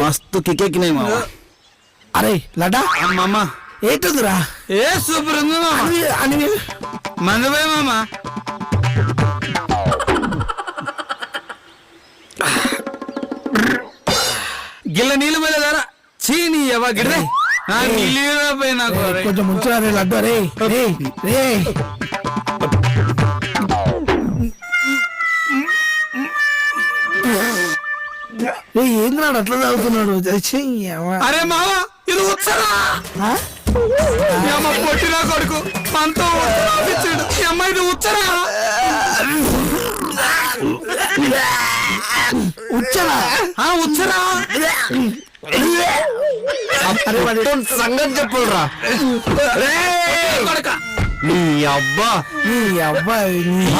మస్తు కికెక్కినాయి మామ అరే లడ్డా అమ్మమ్మ. ఏంటుందిరా ఏ సూపర్ ఉంది మామ అని అని మందుపోయి మామ? గిల్ల నీళ్ళు పోలేదారా చీని ఎవ గిడ్రే నీళ్ళు పోయి నాకు. కొంచెం ముంచురా లడ్డు రే రే రే. ఏంద్రాడు అట్లా తాగుతున్నాడు. అరే మామ ఇది అమ్మ పొట్టిన కొడుకు మనతో ఇచ్చాడు ఈ అమ్మ ఇది ఉచ్చరా ఉచ్చరా ఆ ఉచ్చరా సంగతి చెప్పురా కొడక. నీ అబ్బా. నీ నీ-